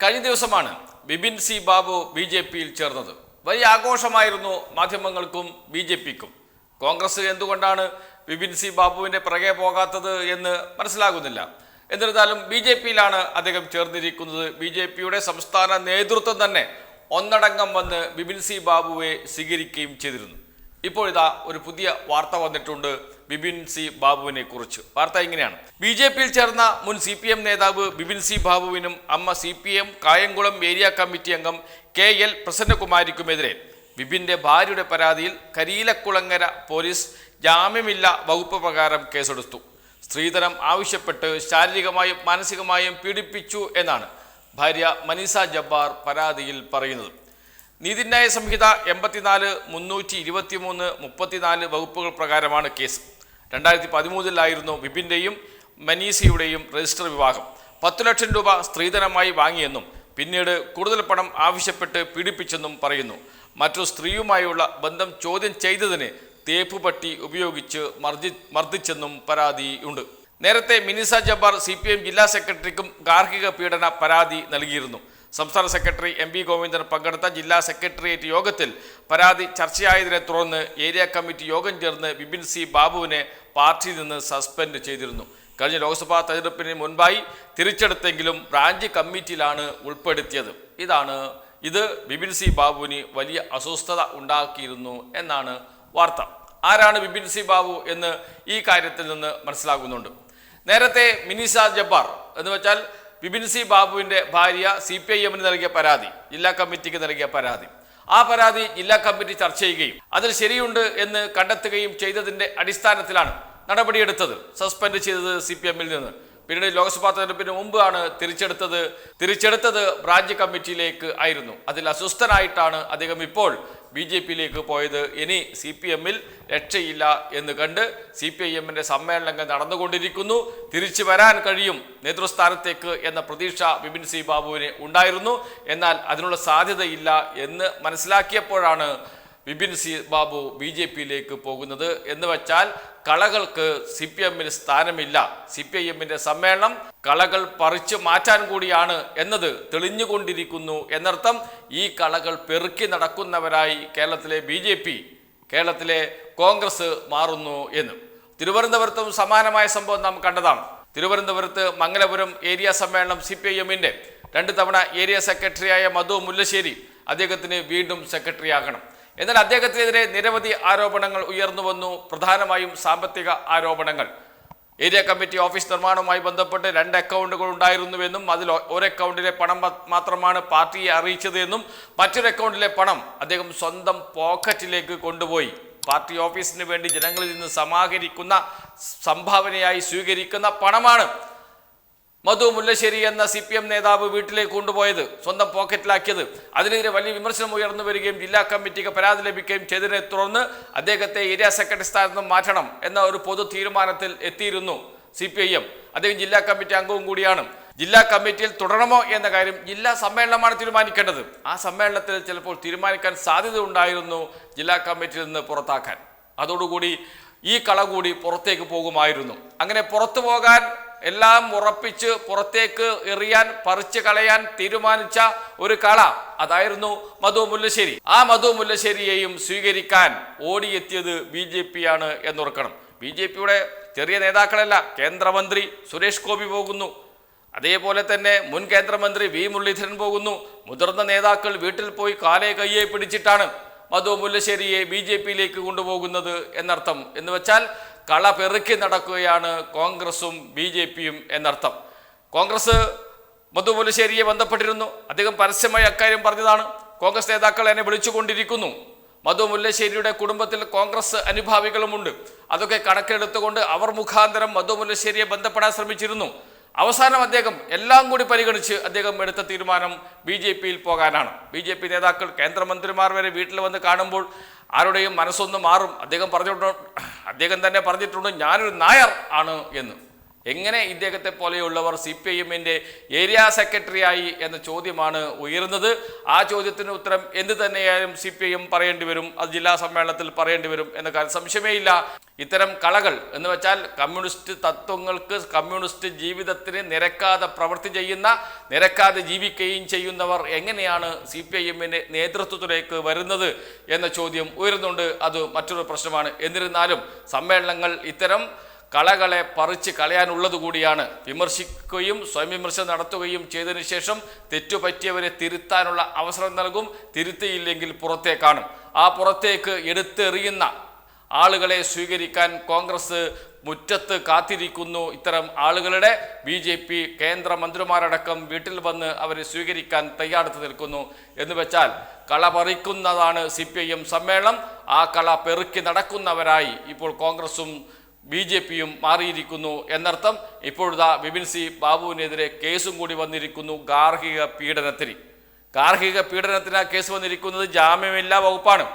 കഴിഞ്ഞ ദിവസമാണ് Bipin C Babu B J പിയിൽ ചേർന്നത്. വലിയ ആഘോഷമായിരുന്നു മാധ്യമങ്ങൾക്കും ബി ജെ പിക്കും. കോൺഗ്രസ് എന്തുകൊണ്ടാണ് ബിപിൻ സി ബാബുവിന്റെ പിറകെ പോകാത്തത് എന്ന് മനസ്സിലാകുന്നില്ല. എന്നിരുന്നാലും ബി ജെ പിയിലാണ് അദ്ദേഹം ചേർന്നിരിക്കുന്നത്. ബി ജെ പിയുടെ സംസ്ഥാന നേതൃത്വം തന്നെ ഒന്നടങ്കം വന്ന് ബിപിൻ സി ബാബുവെ സ്വീകരിക്കുകയും ചെയ്തിരുന്നു. ഇപ്പോൾ ഇതാ ഒരു പുതിയ വാർത്ത വന്നിട്ടുണ്ട് ബിപിൻ സി ബാബുവിനെ കുറിച്ച്. വാർത്ത ഇങ്ങനെയാണ്. ബി ജെ പിയിൽ ചേർന്ന മുൻ സി പി എം നേതാവ് ബിപിൻ സി ബാബുവിനും അമ്മ C P M Kayamkulam area committee അംഗം കെ എൽ പ്രസന്നകുമാരിക്കുമെതിരെ ബിപിന്റെ ഭാര്യയുടെ പരാതിയിൽ കരീലക്കുളങ്ങര പോലീസ് ജാമ്യമില്ല വകുപ്പ് പ്രകാരം കേസെടുത്തു. സ്ത്രീധനം ആവശ്യപ്പെട്ട് ശാരീരികമായും മാനസികമായും പീഡിപ്പിച്ചു എന്നാണ് ഭാര്യ മനീസ ജബ്ബാർ പരാതിയിൽ പറയുന്നത്. നീതിന്യായ സംഹിത എൺപത്തിനാല് മുന്നൂറ്റി ഇരുപത്തിമൂന്ന് മുപ്പത്തിനാല് വകുപ്പുകൾ പ്രകാരമാണ് കേസ്. രണ്ടായിരത്തി പതിമൂന്നിലായിരുന്നു വിപിന്റെയും മനീസയുടെയും രജിസ്റ്റർ വിവാഹം. പത്തു ലക്ഷം രൂപ സ്ത്രീധനമായി വാങ്ങിയെന്നും പിന്നീട് കൂടുതൽ പണം ആവശ്യപ്പെട്ട് പീഡിപ്പിച്ചെന്നും പറയുന്നു. മറ്റു സ്ത്രീയുമായുള്ള ബന്ധം ചോദ്യം ചെയ്തതിന് തേപ്പുപട്ടി ഉപയോഗിച്ച് മർദ്ദി മർദ്ദിച്ചെന്നും പരാതിയുണ്ട് നേരത്തെ Minisa Jabbar C P M ജില്ലാ സെക്രട്ടറിക്കും ഗാർഹിക പീഡന പരാതി നൽകിയിരുന്നു. സംസ്ഥാന സെക്രട്ടറി എം വി ഗോവിന്ദൻ പങ്കെടുത്ത ജില്ലാ സെക്രട്ടേറിയറ്റ് യോഗത്തിൽ പരാതി ചർച്ചയായതിനെ തുടർന്ന് ഏരിയ കമ്മിറ്റി യോഗം ചേർന്ന് ബിപിൻ സി ബാബുവിനെ പാർട്ടിയിൽ നിന്ന് സസ്പെൻഡ് ചെയ്തിരുന്നു. കഴിഞ്ഞ ലോക്സഭാ തെരഞ്ഞെടുപ്പിന് മുൻപായി തിരിച്ചെടുത്തെങ്കിലും ബ്രാഞ്ച് കമ്മിറ്റിയിലാണ് ഉൾപ്പെടുത്തിയത്. ഇതാണ് ഇത് ബിപിൻ സി ബാബുവിന് വലിയ അസ്വസ്ഥത ഉണ്ടാക്കിയിരുന്നു എന്നാണ് വാർത്ത. ആരാണ് ബിപിൻ സി ബാബു എന്ന് ഈ കാര്യത്തിൽ നിന്ന് മനസ്സിലാകുന്നുണ്ട്. നേരത്തെ മിനിസ ജബ്ബാർ എന്ന് വെച്ചാൽ ബിപിൻ സി ബാബുവിന്റെ ഭാര്യ സി പി ഐ എമ്മിന് നൽകിയ പരാതി ജില്ലാ കമ്മിറ്റിക്ക് നൽകിയ പരാതി. ആ പരാതി ജില്ലാ കമ്മിറ്റി ചർച്ച ചെയ്യുകയും അതിൽ ശരിയുണ്ട് എന്ന് കണ്ടെത്തുകയും ചെയ്തതിന്റെ അടിസ്ഥാനത്തിലാണ് നടപടിയെടുത്തത്. സസ്പെൻഡ് ചെയ്തത് സി പി എമ്മിൽ നിന്ന്. പിന്നീട് ലോക്സഭാ തെരഞ്ഞെടുപ്പിന് മുമ്പാണ് തിരിച്ചെടുത്തത്. തിരിച്ചെടുത്തത് ബ്രാഞ്ച് കമ്മിറ്റിയിലേക്ക് ആയിരുന്നു. അതിൽ അസ്വസ്ഥനായിട്ടാണ് അദ്ദേഹം ഇപ്പോൾ ബി ജെ പിയിലേക്ക് പോയത് ഇനി സി പി എമ്മിൽ രക്ഷയില്ല എന്ന് കണ്ട് സി പി ഐ എമ്മിന്റെ സമ്മേളനങ്ങൾ നടന്നുകൊണ്ടിരിക്കുന്നു. തിരിച്ചു വരാൻ കഴിയും നേതൃസ്ഥാനത്തേക്ക് എന്ന പ്രതീക്ഷ ബിപിൻ സി ബാബുവിന് ഉണ്ടായിരുന്നു. എന്നാൽ അതിനുള്ള സാധ്യതയില്ല എന്ന് മനസ്സിലാക്കിയപ്പോഴാണ് Bipin C Babu B J പിയിലേക്ക് പോകുന്നത് എന്ന് വെച്ചാൽ കളകൾക്ക് സി പി എമ്മിന് സ്ഥാനമില്ല. സി പി ഐ എമ്മിന്റെ സമ്മേളനം കളകൾ പറിച്ചു മാറ്റാൻ കൂടിയാണ് എന്നത് തെളിഞ്ഞുകൊണ്ടിരിക്കുന്നു എന്നർത്ഥം ഈ കളകൾ പെറുക്കി നടക്കുന്നവരായി കേരളത്തിലെ ബി ജെ പി കേരളത്തിലെ കോൺഗ്രസ് മാറുന്നു എന്ന്. തിരുവനന്തപുരത്തും സമാനമായ സംഭവം നാം കണ്ടതാണ്. തിരുവനന്തപുരത്ത് മംഗലപുരം ഏരിയ സമ്മേളനം സി പി ഐ എമ്മിന്റെ. രണ്ട് തവണ ഏരിയ സെക്രട്ടറിയായ മധു മുല്ലശ്ശേരി അദ്ദേഹത്തിന് വീണ്ടും സെക്രട്ടറി ആകണം എന്നാൽ അദ്ദേഹത്തിനെതിരെ നിരവധി ആരോപണങ്ങൾ ഉയർന്നു വന്നു. പ്രധാനമായും സാമ്പത്തിക ആരോപണങ്ങൾ. ഏരിയ കമ്മിറ്റി ഓഫീസ് നിർമ്മാണവുമായി ബന്ധപ്പെട്ട് രണ്ട് അക്കൗണ്ടുകൾ ഉണ്ടായിരുന്നുവെന്നും അതിൽ ഒരു അക്കൗണ്ടിലെ പണം മാത്രമാണ് പാർട്ടിയെ അറിയിച്ചത് എന്നും മറ്റൊരു അക്കൗണ്ടിലെ പണം അദ്ദേഹം സ്വന്തം പോക്കറ്റിലേക്ക് കൊണ്ടുപോയി. പാർട്ടി ഓഫീസിന് വേണ്ടി ജനങ്ങളിൽ നിന്ന് സമാഹരിക്കുന്ന സംഭാവനയായി സ്വീകരിക്കുന്ന പണമാണ് മധു മുല്ലശ്ശേരി എന്ന സി പി എം നേതാവ് വീട്ടിലേക്ക് കൊണ്ടുപോയത് സ്വന്തം പോക്കറ്റിലാക്കിയത്. അതിനെതിരെ വലിയ വിമർശനം ഉയർന്നു വരികയും ജില്ലാ കമ്മിറ്റിക്ക് പരാതി ലഭിക്കുകയും ചെയ്തതിനെ തുടർന്ന് അദ്ദേഹത്തെ ഏരിയ സെക്രട്ടറി സ്ഥാനത്ത് മാറ്റണം എന്ന ഒരു പൊതു തീരുമാനത്തിൽ എത്തിയിരുന്നു സി പി ഐ എം. അദ്ദേഹം ജില്ലാ കമ്മിറ്റി അംഗവും കൂടിയാണ്. ജില്ലാ കമ്മിറ്റിയിൽ തുടരണമോ എന്ന കാര്യം ജില്ലാ സമ്മേളനമാണ് തീരുമാനിക്കേണ്ടത്. ആ സമ്മേളനത്തിൽ ചിലപ്പോൾ തീരുമാനിക്കാൻ സാധ്യത ഉണ്ടായിരുന്നു ജില്ലാ കമ്മിറ്റിയിൽ നിന്ന് പുറത്താക്കാൻ. അതോടുകൂടി ഈ കള കൂടി പുറത്തേക്ക് പോകുമായിരുന്നു. അങ്ങനെ പുറത്തു പോകാൻ എല്ലാം ഉറപ്പിച്ച് പുറത്തേക്ക് എറിയാൻ പറിച്ചു കളയാൻ തീരുമാനിച്ച ഒരു കള അതായിരുന്നു മധു മുല്ലശ്ശേരി. ആ മധു മുല്ലശ്ശേരിയെയും സ്വീകരിക്കാൻ ഓടിയെത്തിയത് ബി ജെ പി ആണ് എന്നോർക്കണം. ബി ജെ പിയുടെ ചെറിയ നേതാക്കളല്ല കേന്ദ്രമന്ത്രി സുരേഷ് ഗോപി പോകുന്നു. അതേപോലെ തന്നെ മുൻ കേന്ദ്രമന്ത്രി വി മുരളീധരൻ പോകുന്നു. മുതിർന്ന നേതാക്കൾ വീട്ടിൽ പോയി കാലേ കയ്യെ പിടിച്ചിട്ടാണ് മധു മുല്ലശ്ശേരിയെ ബി ജെ പിയിലേക്ക് കൊണ്ടുപോകുന്നത് എന്നർത്ഥം. എന്ന് വെച്ചാൽ കള പെറുക്കി നടക്കുകയാണ് കോൺഗ്രസും ബി ജെ പിയും എന്നർത്ഥം. കോൺഗ്രസ് മധു ബന്ധപ്പെട്ടിരുന്നു. അദ്ദേഹം പരസ്യമായി അക്കാര്യം പറഞ്ഞതാണ്. കോൺഗ്രസ് നേതാക്കൾ എന്നെ വിളിച്ചുകൊണ്ടിരിക്കുന്നു. മധു മുല്ലശ്ശേരിയുടെ കുടുംബത്തിൽ കോൺഗ്രസ് അനുഭാവികളുമുണ്ട്. അതൊക്കെ കണക്കിലെടുത്തുകൊണ്ട് അവർ മുഖാന്തരം മധു മുല്ലശ്ശേരിയെ ബന്ധപ്പെടാൻ ശ്രമിച്ചിരുന്നു. അവസാനം അദ്ദേഹം എല്ലാം കൂടി പരിഗണിച്ച് അദ്ദേഹം എടുത്ത തീരുമാനം ബി ജെ പിയിൽ പോകാനാണ്. ബി ജെ പി നേതാക്കൾ കേന്ദ്രമന്ത്രിമാർ വരെ വീട്ടിൽ വന്ന് കാണുമ്പോൾ ആരുടെയും മനസ്സൊന്ന് മാറും. അദ്ദേഹം പറഞ്ഞിട്ടുണ്ട് അദ്ദേഹം തന്നെ പറഞ്ഞിട്ടുണ്ട് ഞാനൊരു നായർ ആണ് എന്ന്. എങ്ങനെ ഇദ്ദേഹത്തെ പോലെയുള്ളവർ സി പി ഐ എമ്മിന്റെ ഏരിയ സെക്രട്ടറി ആയി എന്ന ചോദ്യമാണ് ഉയരുന്നത്. ആ ചോദ്യത്തിന് ഉത്തരം എന്ത് തന്നെയായാലും സി പി ഐ എം പറയേണ്ടി വരും അത് ജില്ലാ സമ്മേളനത്തിൽ പറയേണ്ടി വരും എന്ന കാര്യം സംശയമേയില്ല ഇത്തരം കളകൾ എന്ന് വെച്ചാൽ കമ്മ്യൂണിസ്റ്റ് തത്വങ്ങൾക്ക് കമ്മ്യൂണിസ്റ്റ് ജീവിതത്തിന് നിരക്കാതെ പ്രവൃത്തി ചെയ്യുന്ന നിരക്കാതെ ജീവിക്കുകയും ചെയ്യുന്നവർ എങ്ങനെയാണ് സി പി ഐ എമ്മിന്റെ നേതൃത്വത്തിലേക്ക് വരുന്നത് എന്ന ചോദ്യം ഉയരുന്നുണ്ട്. അത് മറ്റൊരു പ്രശ്നമാണ്. എന്നിരുന്നാലും സമ്മേളനങ്ങൾ ഇത്തരം കളകളെ പറിച്ച് കളയാനുള്ളത് കൂടിയാണ്. വിമർശിക്കുകയും സ്വയം വിമർശനം നടത്തുകയും ചെയ്തതിനു ശേഷം തെറ്റുപറ്റിയവരെ തിരുത്താനുള്ള അവസരം നൽകും. തിരുത്തിയില്ലെങ്കിൽ പുറത്തേക്കാണ്. കാണും ആ പുറത്തേക്ക് എടുത്തെറിയുന്ന ആളുകളെ സ്വീകരിക്കാൻ കോൺഗ്രസ് മുറ്റത്ത് കാത്തിരിക്കുന്നു. ഇത്തരം ആളുകളുടെ ബി ജെ പി കേന്ദ്രമന്ത്രിമാരടക്കം വീട്ടിൽ വന്ന് അവരെ സ്വീകരിക്കാൻ തയ്യാറെടുത്ത് നിൽക്കുന്നു. എന്ന് വെച്ചാൽ കള പറിക്കുന്നതാണ് സി പി ഐ എം സമ്മേളനം. ആ കള പെറുക്കി നടക്കുന്നവരായി ഇപ്പോൾ കോൺഗ്രസും ബി ജെ പിയും മാറിയിരിക്കുന്നു എന്നർത്ഥം ഇപ്പോഴത്തെ വിപിൻ സി ബാബുവിനെതിരെ കേസും കൂടി വന്നിരിക്കുന്നു ഗാർഹിക പീഡനത്തിന്. ഗാർഹിക പീഡനത്തിന് കേസ് വന്നിരിക്കുന്നത് ജാമ്യമില്ലാ വകുപ്പാണ്.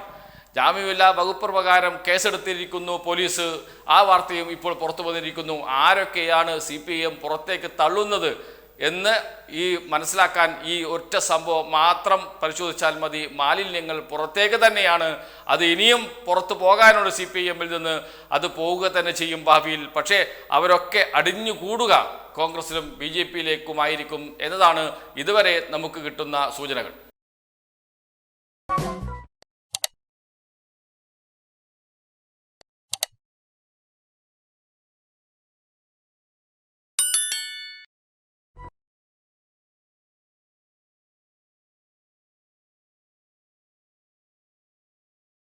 ജാമ്യമില്ലാ വകുപ്പ് പ്രകാരം കേസെടുത്തിരിക്കുന്നു പോലീസ്. ആ വാർത്തയും ഇപ്പോൾ പുറത്തു വന്നിരിക്കുന്നു. ആരൊക്കെയാണ് സി പി എം പുറത്തേക്ക് തള്ളുന്നത്? എന്ന് ഈ മനസ്സിലാക്കാൻ ഈ ഒറ്റ സംഭവം മാത്രം പരിശോധിച്ചാൽ മതി. മാലിന്യങ്ങൾ പുറത്തേക്ക് തന്നെയാണ്. അത് ഇനിയും പുറത്തു പോകാനുള്ള സി പി എമ്മിൽ നിന്ന് അത് പോവുക തന്നെ ചെയ്യും ഭാവിയിൽ. പക്ഷേ അവരൊക്കെ അടിഞ്ഞുകൂടുക കോൺഗ്രസിലും ബി ജെ പിയിലേക്കുമായിരിക്കും എന്നതാണ് ഇതുവരെ നമുക്ക് കിട്ടുന്ന സൂചനകൾ.